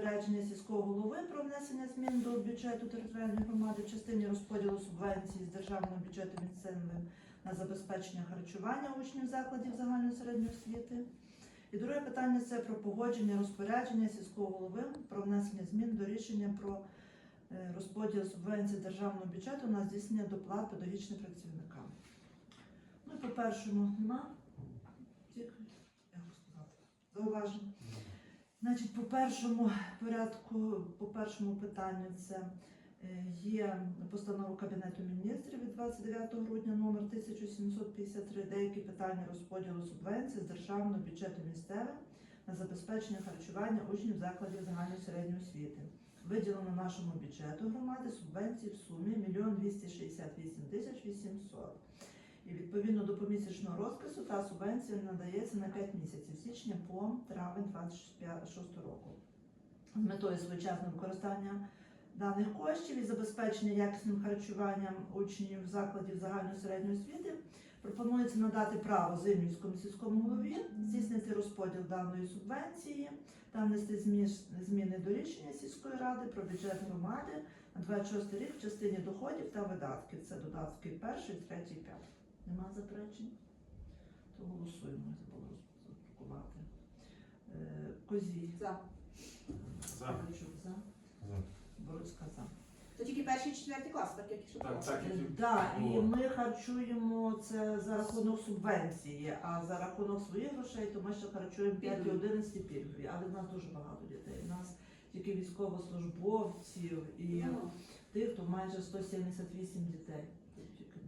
розпорядження сільського голови про внесення змін до бюджету територіальної громади в частині розподілу субвенцій з державного бюджету місцевим на забезпечення харчування учнів закладів загальної середньої освіти. І друге питання це про погодження розпорядження сільського голови про внесення змін до рішення про е, розподіл субвенцій державного бюджету на здійснення доплат педагогічним працівникам. Ну, по першому нема. Зауваження. Значить, по першому порядку, по першому питанню це е, є постанова Кабінету міністрів від 29 грудня номер 1753, деякі питання розподілу субвенцій з державного бюджету місцевим на забезпечення харчування учнів закладів загальної середньої освіти. Виділено нашому бюджету громади субвенції в сумі 1 268 тисяч 800. І відповідно до помісячного розпису та субвенція надається на 5 місяців січня по травень 26 року. З метою своєчасного використання даних коштів і забезпечення якісним харчуванням учнів закладів загальної середньої освіти пропонується надати право Зимівському сільському голові здійснити розподіл даної субвенції та внести зміни до рішення сільської ради про бюджет громади на 26 рік в частині доходів та видатків. Це додатки перший, третій, п'ятий. Нема заперечень? То голосуємо, я забула роздрукувати. Е, Козій. За. За. Ковальчук за. За. Боруцька за. То тільки перший і четвертий клас, так як і що Так, так. Е, і ми харчуємо це за рахунок субвенції, а за рахунок своїх грошей, то ми ще харчуємо 5 і 11 пільгові. Але в нас дуже багато дітей. У нас тільки військовослужбовців і Ну, тих, то майже 178 дітей.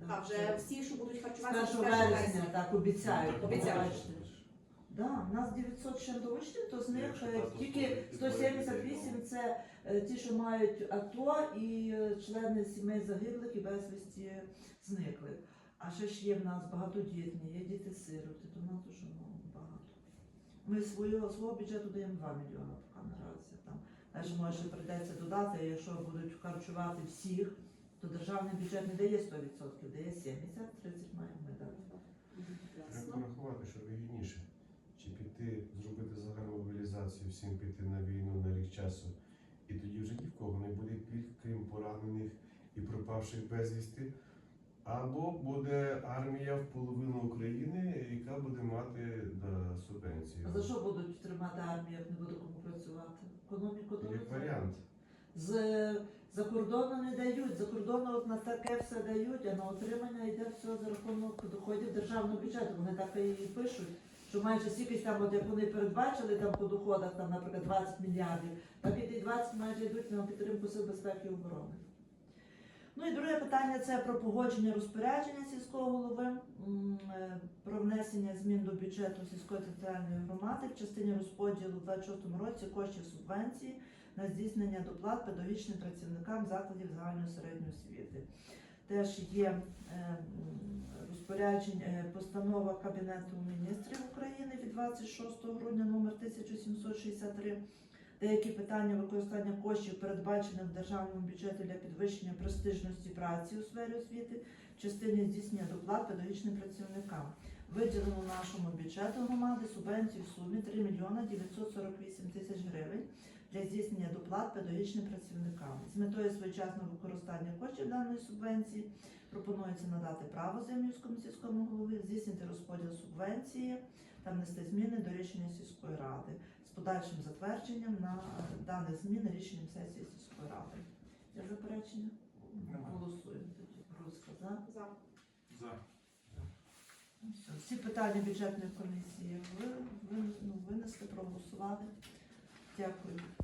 А вже всі, що будуть з харчуватися 1 вересня, так, обіцяють. Ну, Обіцяють. Да, у нас 900 ще до то з них Якщо е, тільки 178 це е, ті, що мають АТО і е, члени сімей загиблих і безвісті зниклих. А ще ж є в нас багатодітні, є діти-сироти, то в нас дуже много, багато. Ми свого, свого бюджету даємо 2 мільйони поки наразі. Там. Далі може прийдеться додати, якщо будуть харчувати всіх, то державний бюджет не дає 100%, дає 70, 30 маємо ми дати. Треба порахувати, що вигідніше. Чи піти, зробити загальну мобілізацію, всім піти на війну на рік часу. І тоді вже ні в кого не буде пільг, крім поранених і пропавших безвісти. Або буде армія в половину України, яка буде мати да, субвенцію. А за що будуть тримати армію, як не буде кому працювати? Економіку Як варіант. З за кордону не дають, за кордону от на таке все дають, а на отримання йде все за рахунок доходів державного бюджету. Вони так і пишуть, що майже стільки там, от як вони передбачили там по доходах, там, наприклад, 20 мільярдів, так і ті 20 майже йдуть на підтримку сил безпеки і оборони. Ну і друге питання це про погодження розпорядження сільського голови е, про внесення змін до бюджету сільської територіальної громади в частині розподілу в 26 році коштів субвенції на здійснення доплат педагогічним працівникам закладів загальної середньої освіти. Теж є е, м, розпорядження е, постанова Кабінету міністрів України від 26 грудня номер 1763 Деякі питання використання коштів, передбачених в державному бюджеті для підвищення престижності праці у сфері освіти, в частині здійснення доплат педагогічним працівникам. Виділено нашому бюджету громади субвенцію в сумі 3 мільйона 948 тисяч гривень для здійснення доплат педагогічним працівникам. З метою своєчасного використання коштів даної субвенції пропонується надати право Зимівському сільському голові здійснити розподіл субвенції та внести зміни до рішення сільської ради з подальшим затвердженням на даних змін рішенням сесії сільської ради. Є заперечення? Немає. Голосуємо тоді. За. За. За. Все. Всі питання бюджетної комісії ви, ви, ну, винесли, проголосували. Дякую.